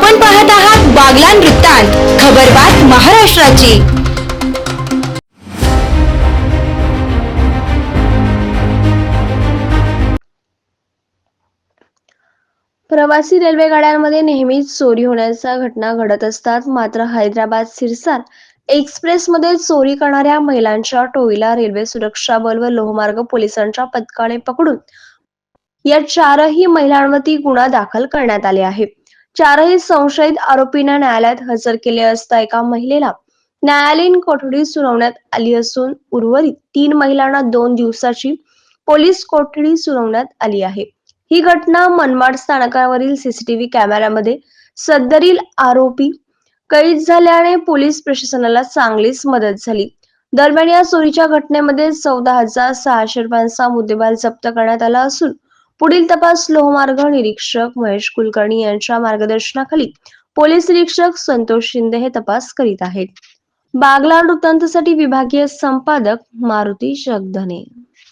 आपण पाहत आहात बागलान वृत्तांत खबरबात महाराष्ट्राची. प्रवासी रेल्वे गाड्यांमध्ये नेहमीच चोरी होण्याच्या घटना घडत असतात. मात्र हैदराबाद सिरसार एक्सप्रेसमध्ये चोरी करणाऱ्या महिलांच्या टोळीला रेल्वे सुरक्षा बल व लोहमार्ग पोलिसांच्या पथकाने पकडून या चारही महिलांवरती गुन्हा दाखल करण्यात आले आहे चारही संशयित आरोपींना न्यायालयात हजर केले असता एका महिलेला न्यायालयीन कोठडी सुनावण्यात आली असून उर्वरित तीन महिलांना दोन दिवसाची पोलीस कोठडी सुनावण्यात आली आहे. ही घटना मनमाड स्थानकावरील सीसीटीव्ही कॅमेऱ्यामध्ये सदरील आरोपी कैद झाल्याने पोलीस प्रशासनाला चांगलीच मदत झाली. दरम्यान या चोरीच्या घटनेमध्ये चौदा हजार सहाशे रुपयांचा मुद्देमाल जप्त करण्यात आला असून पुढील तपास लोहमार्ग निरीक्षक महेश कुलकर्णी यांच्या मार्गदर्शनाखाली पोलीस निरीक्षक संतोष शिंदे हे तपास करीत आहेत. बागला वृत्तांतसाठी विभागीय संपादक मारुती जगधने.